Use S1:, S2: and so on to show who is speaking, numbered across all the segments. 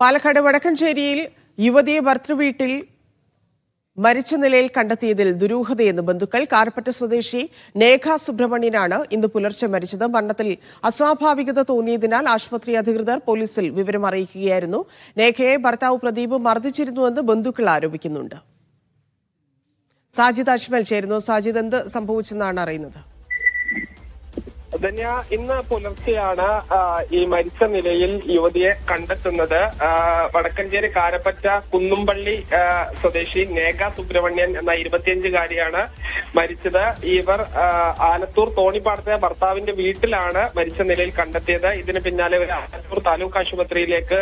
S1: പാലക്കാട് വടക്കഞ്ചേരിയിൽ യുവതിയെ ഭർത്തൃവീട്ടിൽ മരിച്ച നിലയിൽ കണ്ടെത്തിയതിൽ ദുരൂഹതയെന്ന് ബന്ധുക്കൾ കാരപ്പറ്റ സ്വദേശി നേഘ സുബ്രഹ്മണ്യനാണ് ഇന്ന് പുലർച്ചെ മരിച്ചത്. മരണത്തിൽ അസ്വാഭാവികത തോന്നിയതിനാൽ ആശുപത്രി അധികൃതർ പോലീസിൽ വിവരം അറിയിക്കുകയായിരുന്നു. നേഘയെ ഭർത്താവ് പ്രദീപ് മർദ്ദിച്ചിരുന്നുവെന്ന് ബന്ധുക്കൾ ആരോപിക്കുന്നുണ്ട്. സാജിദ് അജ്മൽ ചേരുന്നു. സാജിദ് എന്ത് സംഭവിച്ചെന്നാണ് അറിയുന്നത്?
S2: ധന്യ ഇന്ന് പുലർച്ചെയാണ് ഈ മരിച്ച നിലയിൽ യുവതിയെ കണ്ടെത്തുന്നത്. വടക്കഞ്ചേരി കാരപ്പറ്റ കുന്നുംപള്ളി സ്വദേശി നേഗ സുബ്രഹ്മണ്യൻ എന്ന ഇരുപത്തിയഞ്ചുകാരിയാണ് മരിച്ചത്. ഇവർ ആലത്തൂർ തോണിപ്പാടത്തെ ഭർത്താവിന്റെ വീട്ടിലാണ് മരിച്ച നിലയിൽ കണ്ടെത്തിയത്. ഇതിന് പിന്നാലെ ഒരു ആലത്തൂർ താലൂക്ക് ആശുപത്രിയിലേക്ക്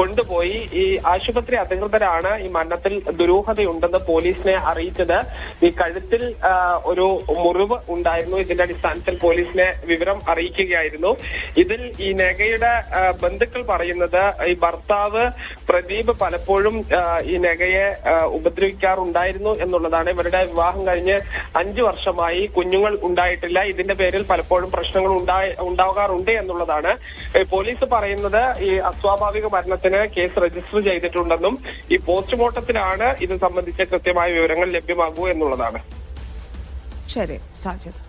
S2: കൊണ്ടുപോയി. ഈ ആശുപത്രി അധികൃതരാണ് ഈ മരണത്തിൽ ദുരൂഹതയുണ്ടെന്ന് പോലീസിനെ അറിയിച്ചത്. ഈ കഴുത്തിൽ ഒരു മുറിവ് ഉണ്ടായിരുന്നു. ഇതിന്റെ അടിസ്ഥാനത്തിൽ പോലീസിനെ വിവരം അറിയിക്കുകയായിരുന്നു. ഇതിൽ ഈ നെഗയുടെ ബന്ധുക്കൾ പറയുന്നത് ഈ ഭർത്താവ് പ്രദീപ് പലപ്പോഴും ഈ നെഗയെ ഉപദ്രവിക്കാറുണ്ടായിരുന്നു എന്നുള്ളതാണ്. ഇവരുടെ വിവാഹം കഴിഞ്ഞ് അഞ്ചു വർഷമായി കുഞ്ഞുങ്ങൾ ഉണ്ടായിട്ടില്ല. ഇതിന്റെ പേരിൽ പലപ്പോഴും പ്രശ്നങ്ങൾ ഉണ്ടാകാറുണ്ട് എന്നുള്ളതാണ്. പോലീസ് പറയുന്നത് ഈ അസ്വാഭാവിക മരണത്തിന് കേസ് രജിസ്റ്റർ ചെയ്തിട്ടുണ്ടെന്നും ഈ പോസ്റ്റ്മോർട്ടത്തിലാണ് ഇത് സംബന്ധിച്ച കൃത്യമായ വിവരങ്ങൾ ലഭ്യമാകൂ എന്നുള്ളതാണ്
S1: ശരി സാജിദ്.